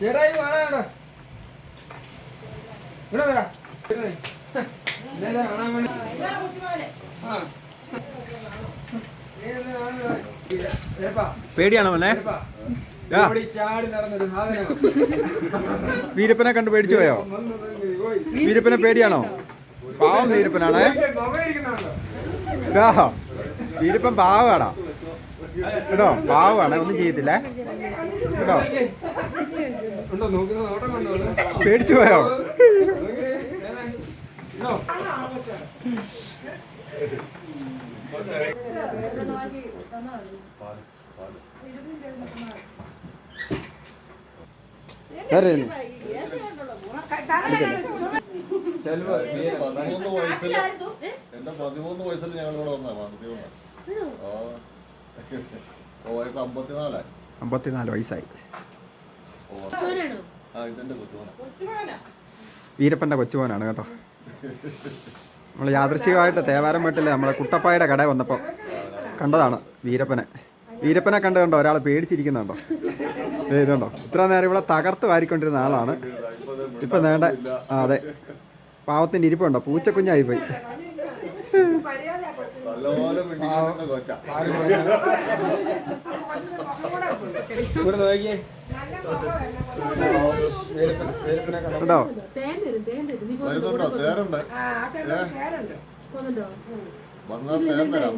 ചേട്ടാ ഇത് കാണാനുണ്ടോ ഇവിടെ വരാ കാണാൻ വേണ്ടി പേടിയാണോ മോനെ? വീരപ്പനെ കണ്ട് പേടിച്ചു പോയോ? വീരപ്പനെ പേടിയാണോ? പാവം വീരപ്പനാണേ വീരപ്പൻ പാവാടാ കേട്ടോ പാവാണ് ഒന്നും ചെയ്യത്തില്ലേ? കേട്ടോ പേടിച്ചു പോയോ. പതിമൂന്ന് വയസ്സിൽ എന്റെ പതിമൂന്ന് വയസ്സിൽ ഞങ്ങൾ ഇവിടെ വന്നാ വയസ്സ് അമ്പത്തിനാലായി. അമ്പത്തിനാല് വയസ്സായി. വീരപ്പന്റെ കൊച്ചുമോനാണ് കേട്ടോ. നമ്മൾ യാദൃശികമായിട്ട് തേവാരം വീട്ടിൽ നമ്മളെ കുട്ടപ്പായുടെ കട വന്നപ്പോൾ കണ്ടതാണ് വീരപ്പനെ. വീരപ്പനെ കണ്ടു കണ്ടോ ഒരാൾ പേടിച്ചിരിക്കുന്നുണ്ടോ? ദേ ഇതുണ്ടോ? ഇത്ര നേരം ഇവിടെ തകർത്ത് വാരിക്കൊണ്ടിരുന്ന ആളാണ്. ഇപ്പം നേണ്ട ആ അതെ. പാവത്തിന്റെ ഇരിപ്പുണ്ടോ? പൂച്ചക്കുഞ്ഞായി പോയി. ഇവിടെ നോക്കിയേ കേട്ടോ വരുന്നുണ്ടോ തേരുണ്ട് വന്നാൽ തേൻ തരാം